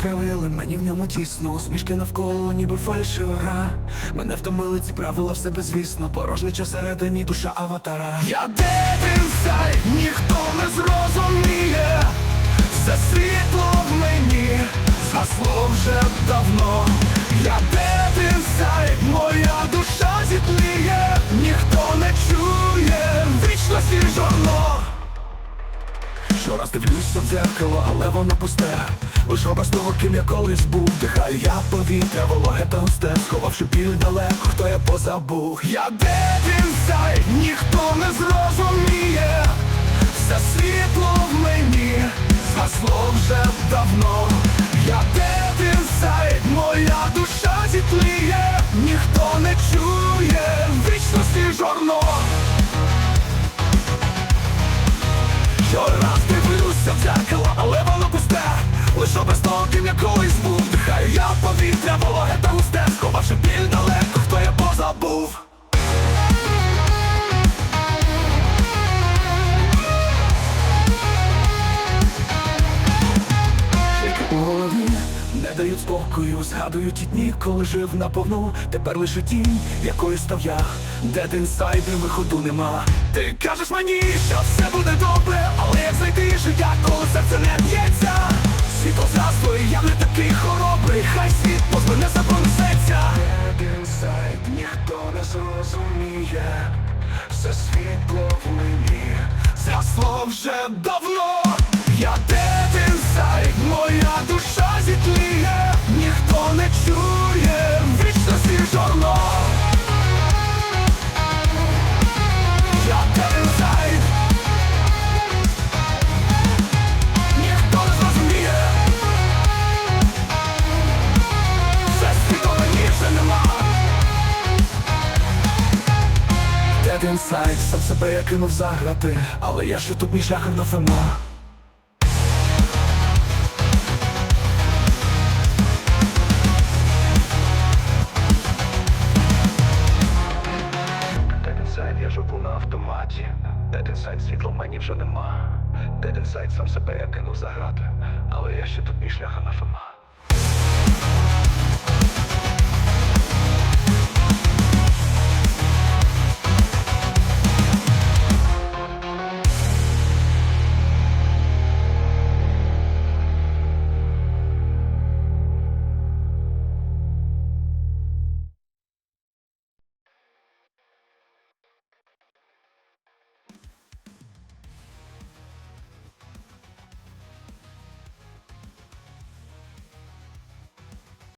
скривили, мені в ньому тісно. Усмішки навколо, ніби фальшива. Мене втомили ці правила, все безвісно. Порожнича всередині душа аватара. Я Сайд, ніхто не зрозуміє. Все світло в мені згасло вже давно. Я Сайд, моя душа зітліє. Ніхто не чує вічності жорно Щораз дивлюся в дзеркало, але воно пусте Лиш образ того, ким я колись був. Дихаю я повітря, вологе та густе Сховавши біль далеко, хто я позабув. Я Девін Сайд, ніхто не зрозуміє. Все світло в мені згасло вже давно. Я Девін Сайд, моя душа зітліє. Ніхто не чує. Вічності жорно Лише без того, ким я колись був. Дихаю я повітря, вологе та густе. Сховавши біль далеко, хто я позабув. У голові не дають спокою, згадую ті дні, коли жив наповну. Тепер лише тінь, якою став я, де ти інсайд і виходу нема. Ти кажеш мені, що все буде добре, але як знайти життя, коли серце не б'ється Згасло, і я не такий хоробрий, хай світ позбене мене запронесеться сайт, ніхто не зрозуміє, все світло в мені згасло вже давно. Я Dead Dead Inside, сам себе я кинув заграти Але я ще тут мій шлях на фема я живу на автоматі. Dead Inside, світло в мені вже нема. Dead Inside, сам себе я кинув заграти Але я ще тут мій шлях на фема